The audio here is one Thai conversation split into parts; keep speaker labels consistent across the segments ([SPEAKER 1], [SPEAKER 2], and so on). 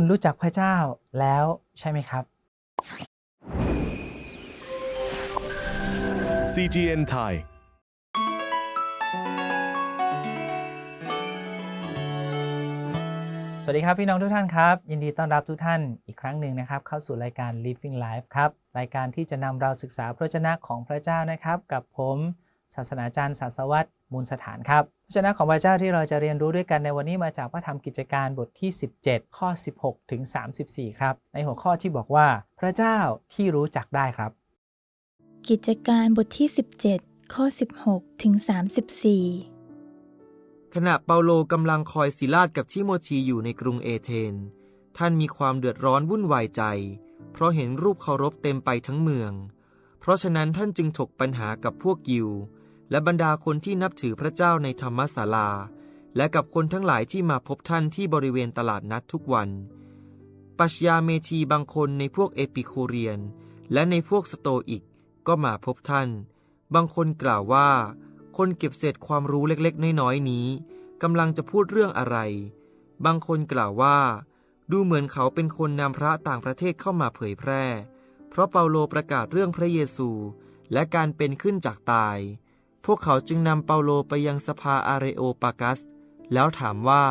[SPEAKER 1] คุณรู้จักพระเจ้าแล้วใช่ไหมครับ
[SPEAKER 2] CGN Thai
[SPEAKER 1] สวัสดีครับพี่น้องทุกท่านครับ ยินดีต้อนรับทุกท่านอีกครั้งหนึ่งนะครับ เข้าสู่รายการ Living Life ครับ รายการที่จะนำเราศึกษาพระวจนะของพระเจ้านะครับ กับผมศาสนาจารย์ศาสวัตรมูลสถานครับ พระวจนะของพระเจ้าที่เราจะเรียนรู้ด้วยกันในวันนี้มาจากพระธรรมกิจการบทที่ 17 ข้อ 16 ถึง 34 ครับ ในหัวข้อที่บอกว่า พระเจ้าที่รู้จักได้ครับ
[SPEAKER 3] กิจการบทที่ 17 ข้อ 16 ถึง 34
[SPEAKER 4] ขณะเปาโลกำลังคอยศิลาดกับทิโมธีอยู่ในกรุงเอเธน ท่านมีความเดือดร้อนวุ่นวายใจ เพราะเห็นรูปเคารพเต็มไปทั้งเมือง เพราะฉะนั้นท่านจึงถกปัญหากับพวกยิว และบรรดาคนที่นับถือพระเจ้าในธรรมศาลา และกับคนทั้งหลายที่มาพบท่านที่บริเวณตลาดนัดทุกวัน ปัชญาเมธีบางคนในพวกเอปิโคเรียน และในพวกสโตอิกก็มาพบท่าน บางคนกล่าวว่า คนเก็บเศษความรู้เล็กๆ น้อยๆนี้กำลังจะพูดเรื่องอะไร บางคนกล่าวว่า ดูเหมือนเขาเป็นคนนำพระต่างประเทศเข้ามาเผยแพร่ เพราะเปาโลประกาศเรื่องพระเยซู และการเป็นขึ้นจากตาย พวกเขาจึงนำเปาโลไปยังสภาอาเรโอปากัส แล้วถามว่า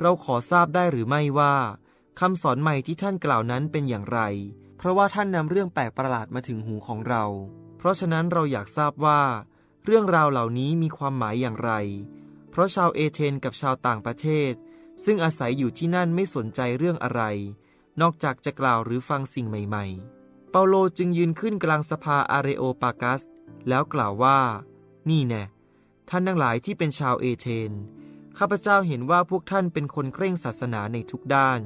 [SPEAKER 4] เราขอทราบได้หรือไม่ว่าคำสอนใหม่ที่ท่านกล่าวนั้นเป็นอย่างไร เพราะว่าท่านนำเรื่องแปลกประหลาดมาถึงหูของเรา เพราะฉะนั้นเราอยากทราบว่า เรื่องราวเหล่านี้มีความหมายอย่างไร เพราะชาวเอเธนกับชาวต่างประเทศ ซึ่งอาศัยอยู่ที่นั่นไม่สนใจเรื่องอะไร นอกจากจะกล่าวหรือฟังสิ่งใหม่ ๆ เปาโลจึงยืนขึ้นกลางสภาอาเรโอปากัส แล้วกล่าวว่า นี่แน่ท่านทั้งหลายที่เป็นชาวเอเธน ข้าพเจ้าเห็นว่าพวกท่านเป็นคนเคร่งศาสนาในทุกด้าน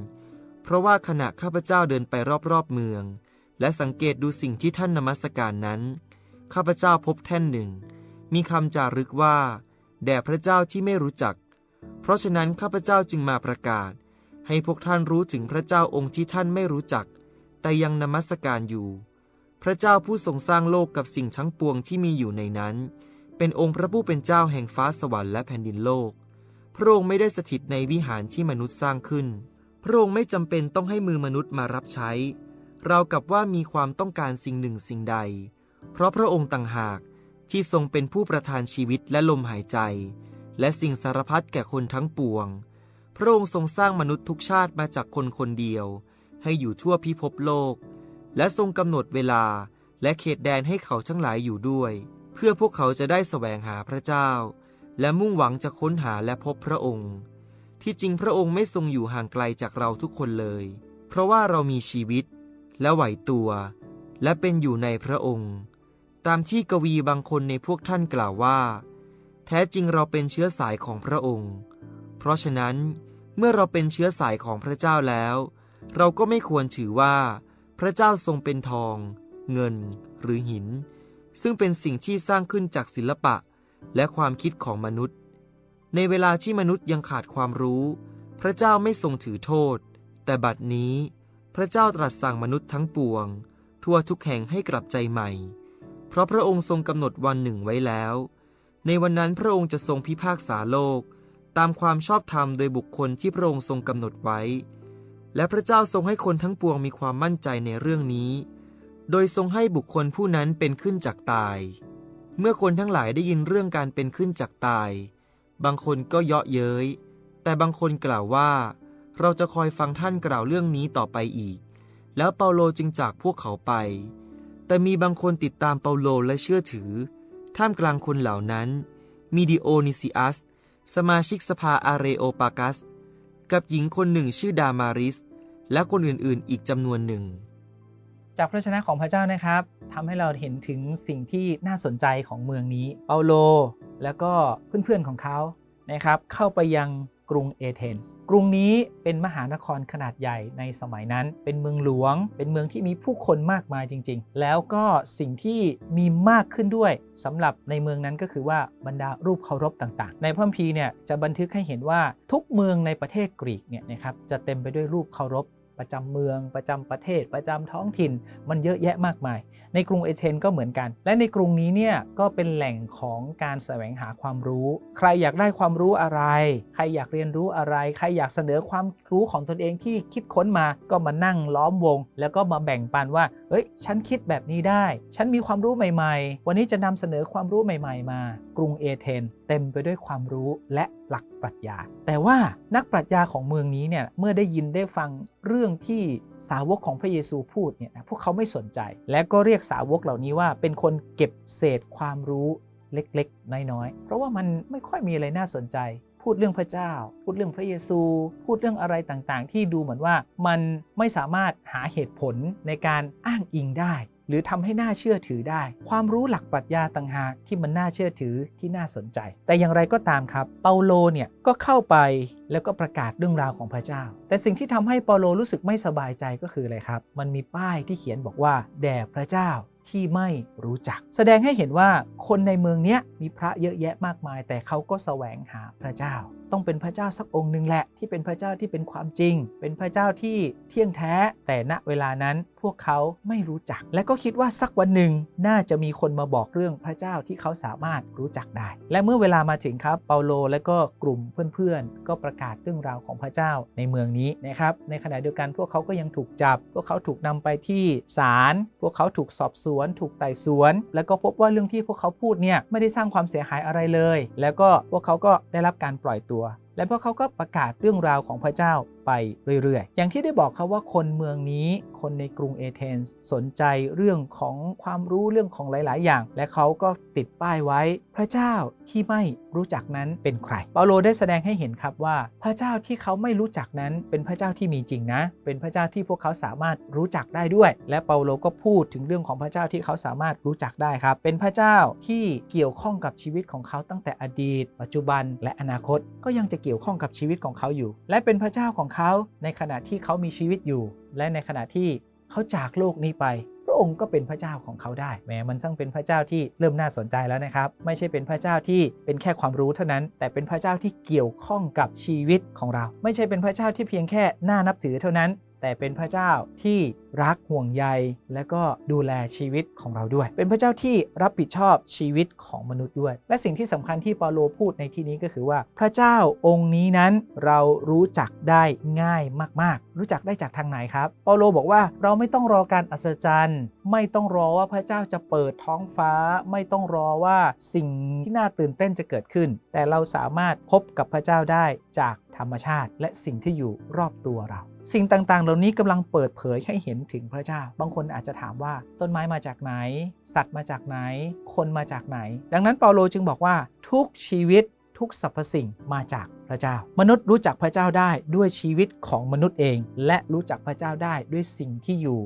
[SPEAKER 4] เพราะว่าขณะข้าพเจ้าเดินไปรอบๆเมือง และสังเกตดูสิ่งที่ท่านนมัสการนั้น ข้าพเจ้าพบแท่นหนึ่ง มีคำจารึกว่า แด่พระเจ้าที่ไม่รู้จัก เพราะฉะนั้นข้าพเจ้าจึงมาประกาศ ให้พวกท่านรู้ถึงพระเจ้าองค์ที่ท่านไม่รู้จัก แต่ยังนมัสการอยู่ พระเจ้าผู้ทรงสร้างโลกกับสิ่งทั้งปวงที่มีอยู่ในนั้น เป็นองค์พระผู้เป็นเจ้าแห่งฟ้าสวรรค์และแผ่นดินโลก พระองค์ไม่ได้สถิตในวิหารที่มนุษย์สร้างขึ้น พระองค์ไม่จำเป็นต้องให้มือมนุษย์มารับใช้ เรากับว่ามีความต้องการสิ่งหนึ่งสิ่งใด เพราะพระองค์ต่างหากที่ทรงเป็นผู้ประทานชีวิตและลมหายใจ และสิ่งสารพัดแก่คนทั้งปวง พระองค์ทรงสร้างมนุษย์ทุกชาติมาจากคนคนเดียว ให้อยู่ทั่วพิภพโลก และทรงกำหนดเวลาและเขตแดนให้เขาทั้งหลายอยู่ด้วย เพื่อพวกเขาจะได้แสวงหาพระเจ้า และมุ่งหวังจะค้นหาและพบพระองค์ ที่จริงพระองค์ไม่ทรงอยู่ห่างไกลจากเราทุกคนเลย เพราะว่าเรามีชีวิต และไหวตัว และเป็นอยู่ในพระองค์ ตามที่กวีบางคนในพวกท่านกล่าวว่า แท้จริงเราเป็นเชื้อสายของพระองค์ เพราะฉะนั้นเมื่อเราเป็นเชื้อสายของพระเจ้าแล้ว เราก็ไม่ควรถือว่า พระเจ้าทรงเป็นทอง เงิน หรือหิน ซึ่งเป็นสิ่งที่สร้างขึ้นจากศิลปะและความคิดของมนุษย์ ในเวลาที่มนุษย์ยังขาดความรู้ พระเจ้าไม่ทรงถือโทษ แต่บัดนี้ พระเจ้าตรัสสั่งมนุษย์ทั้งปวง ทั่วทุกแห่งให้กลับใจใหม่ เพราะพระองค์ทรงกำหนดวันหนึ่งไว้แล้ว ในวันนั้นพระองค์จะทรงพิพากษาโลก ตามความชอบธรรมโดยบุคคลที่พระองค์ทรงกำหนดไว้ และพระเจ้าทรงให้คนทั้งปวงมีความมั่นใจในเรื่องนี้ โดยทรงให้บุคคลผู้นั้นเป็นขึ้นจากตาย เมื่อคนทั้งหลายได้ยินเรื่องการเป็นขึ้นจากตาย บางคนก็เยาะเย้ย แต่บางคนกล่าวว่า เราจะคอยฟังท่านกล่าวเรื่องนี้ต่อไปอีก แล้วเปาโลจึงจากพวกเขาไป แต่มีบางคนติดตามเปาโลและเชื่อถือ ท่ามกลางคนเหล่านั้น มีดิโอนิซิอัส สมาชิกสภาอาเรโอปากัส กับหญิงคนหนึ่งชื่อดามาริส และคนอื่นๆ อีกจำนวนหนึ่ง
[SPEAKER 1] จากพระชนะของพระเจ้านะครับทำให้เราเห็นถึงสิ่งที่น่าสนใจของเมืองนี้ เปาโล แล้วก็เพื่อนๆของเขานะครับ เข้าไปยังกรุงเอเธนส์ กรุงนี้เป็นมหานครขนาดใหญ่ในสมัยนั้น เป็นเมืองหลวง เป็นเมืองที่มีผู้คนมากมายจริง ๆ แล้วก็สิ่งที่มีมากขึ้นด้วยสำหรับในเมืองนั้นก็คือว่าบรรดารูปเคารพต่างๆ ในพระคัมภีร์เนี่ยจะบันทึกให้เห็นว่าทุกเมืองในประเทศกรีกเนี่ยนะครับจะเต็มไปด้วยรูปเคารพ ประจำเมือง ประจำประเทศ ประจำท้องถิ่น มันเยอะแยะมากมาย ในกรุงเอเธนก็เหมือนกัน และในกรุงนี้เนี่ยก็เป็นแหล่งของการแสวงหาความรู้ ใครอยากได้ความรู้อะไร ใครอยากเรียนรู้อะไร ใครอยากเสนอความรู้ของตนเองที่คิดค้นมา ก็มานั่งล้อมวง แล้วก็มาแบ่งปันว่า เอ้ย ฉันคิดแบบนี้ได้ ฉันมีความรู้ใหม่ ๆ วันนี้จะนำเสนอความรู้ใหม่ ๆ มา กรุงเอเธนเต็มไปด้วยความรู้และหลัก ปรัชญา แต่ว่านักปรัชญาของเมืองนี้เนี่ยเมื่อได้ยินได้ฟังเรื่องที่สาวกของพระเยซูพูดเนี่ยนะพวกเขาไม่สนใจ และก็เรียกสาวกเหล่านี้ว่าเป็นคนเก็บเศษความรู้เล็กๆ น้อยๆ เพราะว่ามันไม่ค่อยมีอะไรน่าสนใจ พูดเรื่องพระเจ้า พูดเรื่องพระเยซู พูดเรื่องอะไรต่างๆ ที่ดูเหมือนว่ามันไม่สามารถหาเหตุผลในการอ้างอิงได้ หรือทำให้น่าเชื่อถือได้ ความรู้หลักปรัชญาต่างหากที่มันน่าเชื่อถือที่น่าสนใจ แต่อย่างไรก็ตามครับ เปาโลเนี่ยก็เข้าไปแล้วก็ประกาศเรื่องราวของพระเจ้า แต่สิ่งที่ทำให้เปาโลรู้สึกไม่สบายใจก็คืออะไรครับ มันมีป้ายที่เขียนบอกว่าแด่พระเจ้าที่ไม่รู้จัก แสดงให้เห็นว่าคนในเมืองเนี้ยมีพระเยอะแยะมากมาย แต่เขาก็แสวงหาพระเจ้า ต้องเป็นพระเจ้าสักองค์หนึ่งแหละ ที่เป็นพระเจ้าที่เป็นความจริง เป็นพระเจ้าที่เที่ยงแท้ แต่ณเวลานั้นพวกเขาไม่รู้จัก และก็คิดว่าสักวันหนึ่งน่าจะมีคนมาบอกเรื่องพระเจ้าที่เขาสามารถรู้จักได้ และเมื่อเวลามาถึงครับเปาโลและก็กลุ่มเพื่อนๆ ก็ประกาศเรื่องราวของพระเจ้าในเมืองนี้นะครับในขณะเดียวกันพวกเขาก็ยังถูกจับ พวกเขาถูกนำไปที่ศาลพวกเขาถูกสอบสวน ถูกไต่สวน แล้วก็พบว่าเรื่องที่พวกเขาพูดเนี่ยไม่ได้สร้างความเสียหายอะไรเลย แล้วก็พวกเขาก็ได้รับการปล่อยตัว bawah. และพวกเขาก็ประกาศเรื่องราวของพระเจ้าไปเรื่อยๆ อย่างที่ได้บอกเขาว่าคนเมืองนี้ คนในกรุงเอเธนส์สนใจเรื่องของความรู้เรื่องของหลาย ๆ อย่าง และเขาก็ติดป้ายไว้ พระเจ้าที่ไม่รู้จักนั้นเป็นใคร เปาโลได้แสดงให้เห็นครับว่า พระเจ้าที่เขาไม่รู้จักนั้นเป็นพระเจ้าที่มีจริงนะ เป็นพระเจ้าที่พวกเขาสามารถรู้จักได้ด้วย และเปาโลก็พูดถึงเรื่องของพระเจ้าที่เขาสามารถรู้จักได้ครับ เป็นพระเจ้าที่เกี่ยวข้องกับชีวิตของเขาตั้งแต่อดีต ปัจจุบันและอนาคตก็ยังจะเกี่ยวข้องกับชีวิตของเขาอยู่ และเป็นพระเจ้าของเขาในขณะที่เขามีชีวิตอยู่ และในขณะที่เขาจากโลกนี้ไป พระองค์ก็เป็นพระเจ้าของเขาได้แหมมันช่างเป็นพระเจ้าที่เริ่มน่าสนใจแล้วนะครับ ไม่ใช่เป็นพระเจ้าที่เป็นแค่ความรู้เท่านั้น แต่เป็นพระเจ้าที่เกี่ยวข้องกับชีวิตของเรา ไม่ใช่เป็นพระเจ้าที่เพียงแค่น่านับถือเท่านั้น แต่เป็นพระเจ้าที่รักห่วงใย และก็ดูแลชีวิตของเราด้วย เป็นพระเจ้าที่รับผิดชอบชีวิตของมนุษย์ด้วย และสิ่งที่สำคัญที่เปาโลพูดในที่นี้ก็คือว่า พระเจ้าองค์นี้นั้นเรารู้จักได้ง่ายมาก ๆ รู้จักได้จากทางไหนครับเปาโลบอกว่าเราไม่ต้องรอการอัศจรรย์ ไม่ต้องรอว่าพระเจ้าจะเปิดท้องฟ้า ไม่ต้องรอว่าสิ่งที่น่าตื่นเต้นจะเกิดขึ้น แต่เราสามารถพบกับพระเจ้าได้จาก รรมชาติ และสิ่งที่อยู่รอบตัวเรา สิ่งต่างๆ เหล่านี้กำลังเปิดเผยให้เห็นถึงพระเจ้า บางคนอาจจะถามว่าต้นไม้มาจากไหน สัตว์มาจากไหน คนมาจากไหน ดังนั้นเปาโลจึงบอกว่าทุกชีวิตทุกสรรพสิ่งมาจาก ระเจ้า มนุษย์รู้จักพระเจ้าได้ด้วยชีวิตของมนุษย์เอง และรู้จักพระเจ้าได้ด้วยสิ่งที่อยู่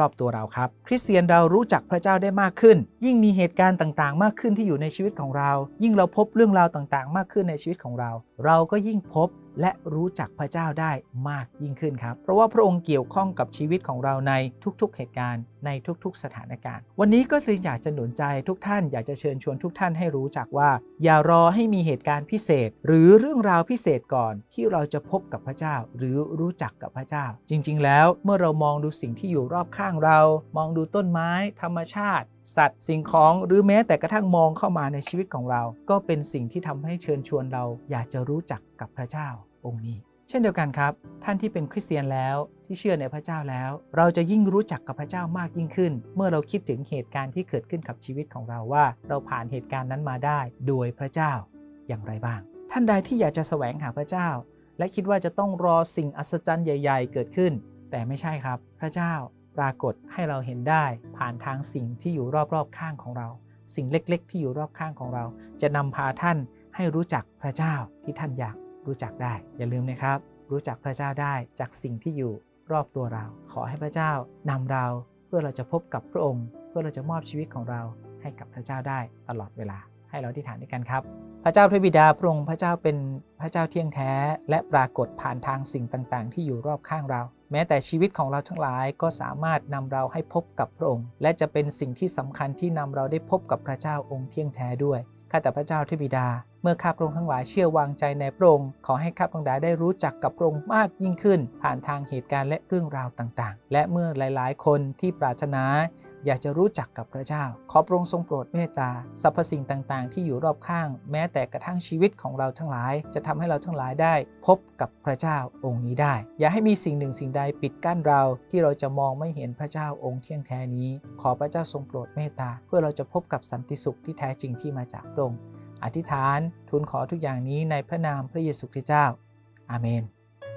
[SPEAKER 1] รอบๆตัวเราครับ คริสเตียนเรารู้จักพระเจ้าได้มากขึ้น ยิ่งมีเหตุการณ์ต่างๆ มากขึ้นที่อยู่ในชีวิตของเรา ยิ่งเราพบเรื่องราวต่างๆ มากขึ้นในชีวิตของเรา เราก็ยิ่งพบและรู้จักพระเจ้าได้มากยิ่งขึ้นครับ เพราะว่าพระองค์เกี่ยวข้องกับชีวิตของเราในทุกๆ เหตุการณ์ในทุกๆ สถานการณ์ วันนี้ก็เลยอยากจะหนุนใจทุกท่านอยากจะเชิญชวนทุกท่านให้รู้จักว่า อย่ารอให้มีเหตุการณ์พิเศษ หรือเรื่องราวพิเศษก่อนที่เราจะพบกับพระเจ้า หรือรู้จักกับพระเจ้า จริง ๆ แล้วเมื่อเรามองดูสิ่งที่อยู่รอบข้างเรา มองดูต้นไม้ ธรรมชาติ สัตว์สิ่งของหรือแม้แต่กระทั่งมองเข้ามาในชีวิตของเรา ก็เป็นสิ่งที่ทำให้เชิญชวนเรา อยากจะรู้จักกับพระเจ้าองค์นี้ เช่นเดียวกันครับ ท่านที่เป็นคริสเตียนแล้วที่เชื่อในพระเจ้าแล้ว เราจะยิ่งรู้จักกับพระเจ้ามากยิ่งขึ้น เมื่อเราคิดถึงเหตุการณ์ที่เกิดขึ้นกับชีวิตของเราว่า เราผ่านเหตุการณ์นั้นมาได้ โดยพระเจ้าอย่างไรบ้าง ท่านใดที่อยากจะแสวงหาพระเจ้า และคิดว่าจะต้องรอสิ่งอัศจรรย์ใหญ่ ๆ เกิดขึ้น แต่ไม่ใช่ครับ พระเจ้าปรากฏให้เราเห็นได้ ผ่านทางสิ่งที่อยู่รอบๆข้างของเรา สิ่งเล็กๆ ที่อยู่รอบข้างของเรา จะนำพาท่านให้รู้จักพระเจ้าที่ท่านอยากรู้จักได้ อย่าลืมนะครับ รู้จักพระเจ้าได้จากสิ่งที่อยู่รอบตัวเรา ขอให้พระเจ้านำเราเพื่อเราจะพบกับพระองค์ เพื่อเราจะมอบชีวิตของเราให้กับพระเจ้าได้ตลอดเวลา ให้เราอธิษฐานด้วยกันครับ ระเจ้าพระบิดาพระองค์พระเจ้าเป็นพระเจ้าเที่ยงแท้ และปรากฏผ่านทางสิ่งต่างๆ ที่อยู่รอบข้างเรา แม้แต่ชีวิตของเราทั้งหลายก็สามารถนำเราให้พบกับพระองค์ และจะเป็นสิ่งที่สำคัญที่นำเราได้พบกับพระเจ้าองค์เที่ยงแท้ด้วยข้าแต่พระเจ้าที่บิดา มื่อข้าพระองค์ทั้งหลายเชื่อวางใจในพระองค์ขอให้ข้าพระองค์ได้รู้จักกับพระองค์มากยิ่งขึ้น ผ่านทางเหตุการณ์และเรื่องราวต่างๆ และเมื่อหลายๆ คนที่ปรารถนาอยากจะรู้จักกับพระเจ้า ขอพระองค์ทรงโปรดเมตตาสรรพสิ่งต่างๆ ที่อยู่รอบข้าง แม้แต่กระทั่งชีวิตของเราทั้งหลาย จะทำให้เราทั้งหลายได้ พบกับพระเจ้าองค์นี้ได้ อย่าให้มีสิ่งหนึ่งสิ่งใดปิดกั้นเรา ที่เราจะมองไม่เห็นพระเจ้าองค์เที่ยงแท้นี้ ขอพระเจ้าทรงโปรดเมตตาเพื่อเราจะพบกับสันติสุขที่แท้จริงที่มาจากพระองค์ อธิษฐานทูลขอทุกอย่างนี้ในพระนามพระเยซูคริสต์เจ้า อาเมน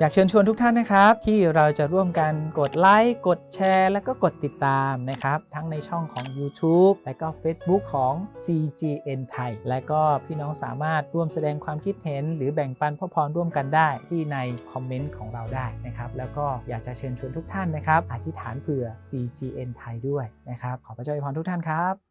[SPEAKER 1] อยากเชิญชวนทุกท่านนะครับ ที่เราจะร่วมกันกดไลค์กดแชร์ และก็กดติดตามนะครับ ทั้งในช่องของ YouTube และก็ Facebook ของ CGN ไทย และก็พี่น้องสามารถร่วมแสดงความคิดเห็น หรือแบ่งปันพระพรร่วมกันได้ที่ในคอมเมนต์ของเราได้นะครับ แล้วก็อยากจะเชิญชวนทุกท่านนะครับ อธิษฐานเผื่อ CGN ไทยด้วยนะครับขอพระเจ้าอวยพรทุกท่านครับ